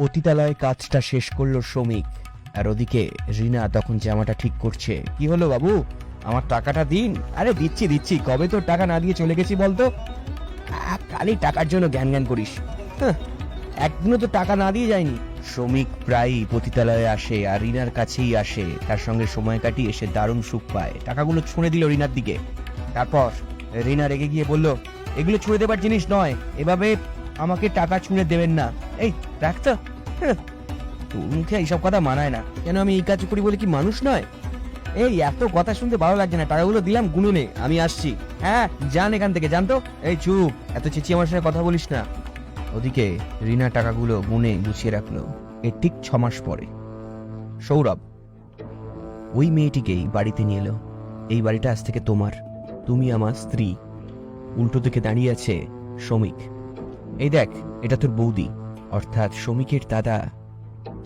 পতিতালয় কাজটা শেষ করল শ্রমিক। আর ওদিকে রিনা তখন জামাটা ঠিক করছে। কি হলো বাবু? আমার টাকাটা দিন? আরে দিচ্ছি দিচ্ছি। কবে তোর টাকা না দিয়ে চলে গেছি বলতো? খালি টাকার জন্য জ্ঞান জ্ঞান করিস একদিনও তো টাকা না দিয়ে যায়নি। শ্রমিক প্রায়ই পতিতালয়ে আসে আর রিনার কাছেই আসে। তার সঙ্গে সময় কাটিয়ে এসে দারুণ সুখ পায়। টাকাগুলো ছুঁড়ে দিল রিনার দিকে। তারপর রিনা রেগে গিয়ে বলল, এগুলো ছুঁড়ে দেবার জিনিস নয়। এভাবে আমাকে টাকা ছুঁড়ে দেবেন না। এই রাখ তো। হ্যাঁ, তোর মুখে এইসব কথা মানায় না। কেন আমি এই কাজ করি বলে কি মানুষ নয়? এই এত কথা শুনতে ভালো লাগছে না। টাকাগুলো দিলাম গুনুনে আমি আসছি। হ্যাঁ যান এখান থেকে জান তো। এই চুপ। এত চেঁচিয়ে আমার সঙ্গে কথা বলিস না। ওদিকে রিনা টাকাগুলো গুনে গুছিয়ে রাখল। এর ঠিক ছ মাস পরে। সৌরভ ওই মেয়েটিকেই বাড়িতে নিয়ে এলো। এই বাড়িটা আজ থেকে তোমার। তুমি আমার স্ত্রী। উল্টো দিকে দাঁড়িয়ে আছে শ্রমিক। এই দেখ, এটা তোর বৌদি। অর্থাৎ শ্রমিকের দাদা।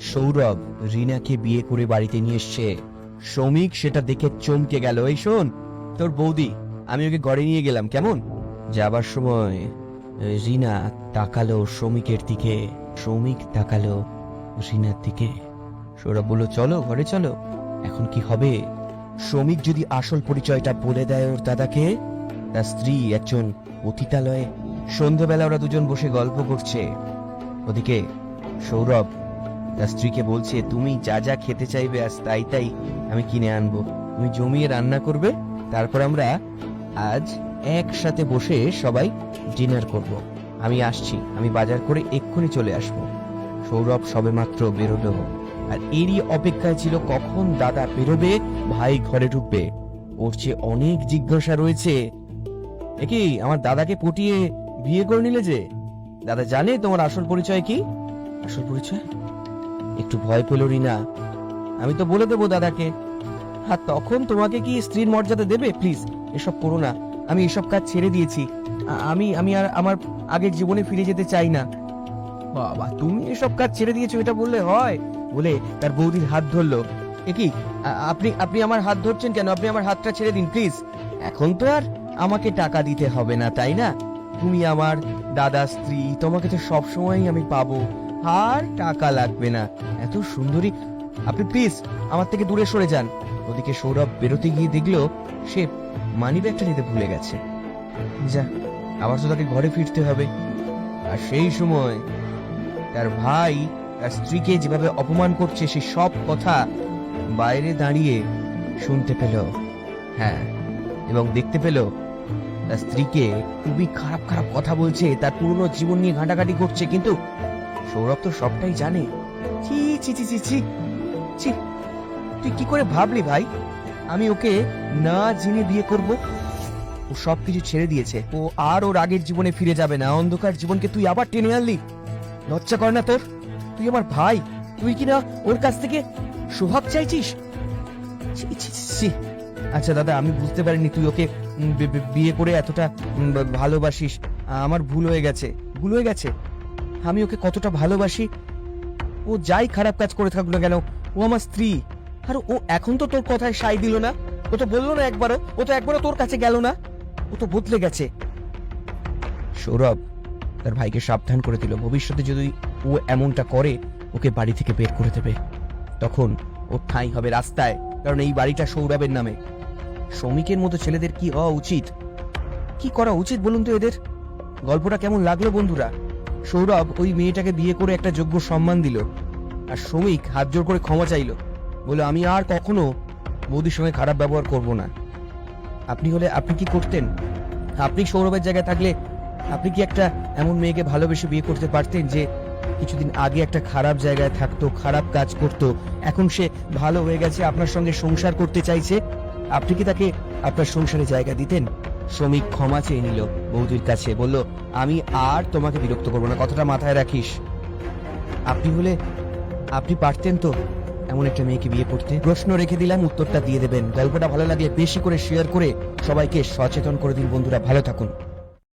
সৌরভ রিনাকে বিয়ে করে বাড়িতে নিয়ে এসছে। শ্রমিক সেটা দেখে চমকে গেল। এই শোন, তোর বৌদি, আমি ওকে ঘরে নিয়ে গেলাম, কেমন? যাবার সময় রিনা তাকালো শ্রমিকের দিকে। শ্রমিক তাকালো রিনার দিকে। সৌরভ বলল, চলো, ঘরে চলো। এখন কি হবে? শ্রমিক যদি আসল পরিচয়টা বলে দেয় ওর দাদাকে, তার স্ত্রী একজন অতিতালয়ে সন্ধ্যাবেলা ওরা দুজন বসে গল্প করছে। ওদিকে সৌরভ তার স্ত্রীকে বলছে, তুমি যা যা খেতে চাইবে আজ তাই তাই আমি কিনে আনব। তুমি জমিয়ে রান্না করবে, তারপর আমরা আজ একসাথে বসে সবাই ডিনার করব। আমি আসছি, আমি বাজার করে এক্ষুনি চলে আসব। সৌরভ সবেমাত্র বেরোলো। আর এরই অপেক্ষায় ছিল, কখন দাদা বেরোবে? ভাই ঘরে ঢুকবে। ওর চেয়ে অনেক জিজ্ঞাসা রয়েছে। একি, আমার দাদাকে পটিয়ে বিয়ে করে নিলে যে? দাদা জানে তোমার আসল পরিচয় কি? আসল পরিচয়? একটু ভয় পেল রিনা। আমি তো বলে দেবো দাদাকে। আর তখন তোমাকে কি স্ত্রীর মর্যাদা দেবে? প্লিজ এসব করো না। আমি এসব কাজ ছেড়ে দিয়েছি। আমি আমি আর আমার আগের জীবনে ফিরে যেতে চাই না। বাবা তুমি এসব কাজ ছেড়ে দিয়েছ এটা বললে হয়? বলে তার বৌদির হাত ধরলো। এ কি? আপনি আপনি আমার হাত ধরছেন কেন? আপনি আমার হাতটা ছেড়ে দিন প্লিজ। এখন তো আর আমাকে টাকা দিতে হবে না তাই না? তুমি আমার দাদা, স্ত্রী, তোমাকে তো সব সময় আমি পাবো। আর টাকা লাগবে না। এত সুন্দরী। আপনি প্লিজ আমার থেকে দূরে সরে যান। ওদিকে সৌরভ বেরোতে গিয়ে দেখল সে মানি ব্যাগটা নিতে ভুলে গেছে। যা, আবার তো তাকে ঘরে ফিরতে হবে। আর সেই সময় তার ভাই তার স্ত্রীকে যেভাবে অপমান করছে, সে সব কথা বাইরে দাঁড়িয়ে শুনতে পেল। হ্যাঁ এবং দেখতে পেল তার স্ত্রীকে খুবই খারাপ খারাপ কথা বলছে তার পুরনো জীবন নিয়ে ঘাঁটাঘাঁটি করছে কিন্তু সৌরভ তো সবটাই জানে। ছি ছি ছি ছি ছি তুই কি করে ভাবলি ভাই? আমি ওকে না জেনে বিয়ে করব। ও সবকিছু ছেড়ে দিয়েছে। ও আর ওর আগের জীবনে ফিরে যাবে না। অন্ধকার জীবনকে তুই আবার টেনে আনলি। লজ্জা কর না তোর। তুই আমার ভাই। তুই কি না ওর কাছ থেকে সোহাগ চাইছিস? ছি, ছি, ছি। আচ্ছা দাদা, আমি বুঝতে পারিনি তুই ওকে বিয়ে করে এতটা ভালোবাসিস। আমার ভুল হয়ে গেছে। ভুল হয়ে গেছে? আমি ওকে কতটা ভালোবাসি? ও যাই খারাপ কাজ করে থাকুক না কেন, ও আমার স্ত্রী। আর ও এখন তো তোর কথায় সাই দিল না। ও তো বলল না একবারও, ও তো একবারও তোর কাছে গেল না। ও তো বদলে গেছে। সৌরভ, তার ভাইকে সাবধান করে দিল। ভবিষ্যতে যদি ও এমনটা করে, ওকে বাড়ি থেকে বের করে দেবে। তখন ও ঠাঁই হবে রাস্তায়, কারণ এই বাড়িটা সৌরভের নামে। শ্রমিকের মতো ছেলেদের কি হওয়া উচিত কি করা উচিত বলুন তো এদের? গল্পটা কেমন লাগল বন্ধুরা? সৌরভ ওই মেয়েটাকে বিয়ে করে একটা যোগ্য সম্মান দিল, আর শ্রমিক হাত জোর করে ক্ষমা চাইলো বলে আমি আর কখনো বৌদির সঙ্গে খারাপ ব্যবহার করব না। আপনি হলে আপনি কি করতেন? আপনি সৌরভের জায়গায় থাকলে আপনি কি একটা এমন মেয়েকে ভালোবেসে বিয়ে করতে পারতেন যে কিছুদিন আগে একটা খারাপ জায়গায় থাকতো, খারাপ কাজ করতো, এখন সে ভালো হয়ে গেছে, আপনার সঙ্গে সংসার করতে চাইছে? আপনি কি তাকে আপনার সংসারে জায়গা দিতেন? শ্রমিক ক্ষমা চেয়ে নিল, বৌদির কাছে বলল, আমি আর তোমাকে বিরক্ত করব না, কথাটা মাথায় রাখিস। আপনি হলে, আপনি পারতেন তো এমন একটা মেয়েকে বিয়ে করতে? প্রশ্ন রেখে দিলাম, উত্তরটা দিয়ে দেবেন। গল্পটা ভালো লাগে বেশি করে শেয়ার করে সবাইকে সচেতন করে দিন, বন্ধুরা, ভালো থাকুন।